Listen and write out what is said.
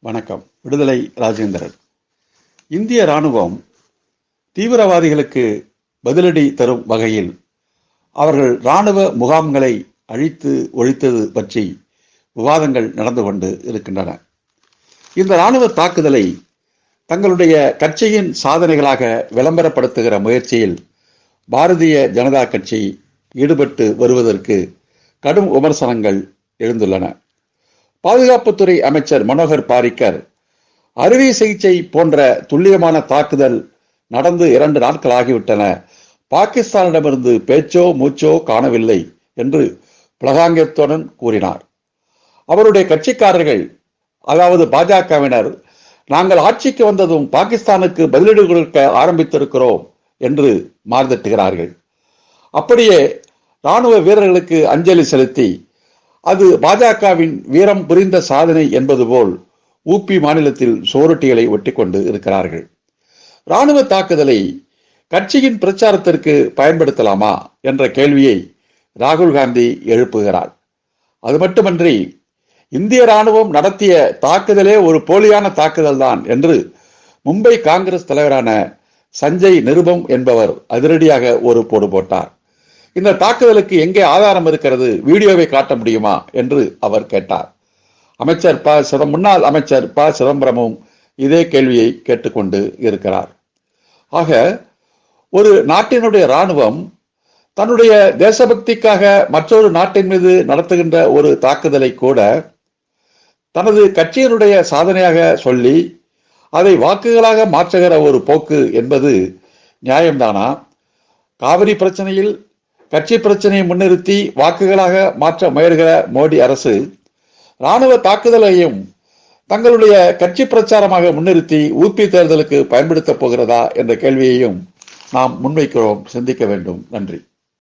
வணக்கம். விடுதலை ராஜேந்திரன். இந்திய ராணுவம் தீவிரவாதிகளுக்கு பதிலடி தரும் வகையில் அவர்கள் ராணுவ முகாம்களை அழித்து ஒழித்தது பற்றி விவாதங்கள் நடந்து கொண்டு இருக்கின்றன. இந்த ராணுவ தாக்குதலை தங்களுடைய கட்சியின் சாதனைகளாக விளம்பரப்படுத்துகிற முயற்சியில் பாரதிய ஜனதா கட்சி ஈடுபட்டு வருவதற்கு கடும் விமர்சனங்கள் எழுந்துள்ளன. பாதுகாப்புத்துறை அமைச்சர் மனோகர் பாரிக்கர் அறுவை சிகிச்சை போன்ற துல்லியமான தாக்குதல் நடந்து இரண்டு நாட்கள் ஆகிவிட்டன. பாகிஸ்தானிடமிருந்து பேச்சோ மூச்சோ காணவில்லை என்று பிளகாங்கத்துடன் கூறினார். அவருடைய கட்சிக்காரர்கள் அதாவது பாஜகவினர் நாங்கள் ஆட்சிக்கு வந்ததும் பாகிஸ்தானுக்கு பதிலடி கொடுக்க ஆரம்பித்திருக்கிறோம் என்று மாறுதட்டுகிறார்கள் அப்படியே ராணுவ வீரர்களுக்கு அஞ்சலி செலுத்தி அது பாஜகவின் வீரம் புரிந்த சாதனை என்பது போல் ஊபி மாநிலத்தில் சோரட்டிகளை ஒட்டி கொண்டு இருக்கிறார்கள். ராணுவ தாக்குதலை கட்சியின் பிரச்சாரத்திற்கு பயன்படுத்தலாமா என்ற கேள்வியை ராகுல் காந்தி எழுப்புகிறார். அது மட்டுமன்றி இந்திய ராணுவம் நடத்திய தாக்குதலே ஒரு போலியான தாக்குதல் தான் என்று மும்பை காங்கிரஸ் தலைவரான சஞ்சய் நிருபம் என்பவர் அதிரடியாக ஒரு போடு போட்டார். இந்த தாக்குதலுக்கு எங்கே ஆதாரம் இருக்கிறது? வீடியோவை காட்ட முடியுமா? என்று அவர் கேட்டார். அமைச்சர் ப. சிதம் முன்னாள் அமைச்சர் ப. சிதம்பரமும் இதே கேள்வியை கேட்டுக்கொண்டு இருக்கிறார். ஆக ஒரு நாட்டினுடைய ராணுவம் தன்னுடைய தேசபக்திக்காக மற்றொரு நாட்டின் மீது நடத்துகின்ற ஒரு தாக்குதலை கூட தனது கட்சியினுடைய சாதனையாக சொல்லி அதை வாக்குகளாக மாற்றுகிற ஒரு போக்கு என்பது நியாயம்தானா? காவிரி பிரச்சனையில் கட்சி பிரச்சனையை முன்னிறுத்தி வாக்குகளாக மாற்ற முயல்கிற மோடி அரசு ராணுவ தாக்குதலையும் தங்களுடைய கட்சி பிரச்சாரமாக முன்னிறுத்தி ஊபி தேர்தலுக்கு பயன்படுத்தப் போகிறதா என்ற கேள்வியையும் நாம் முன்வைக்கிறோம். சிந்திக்க வேண்டும். நன்றி.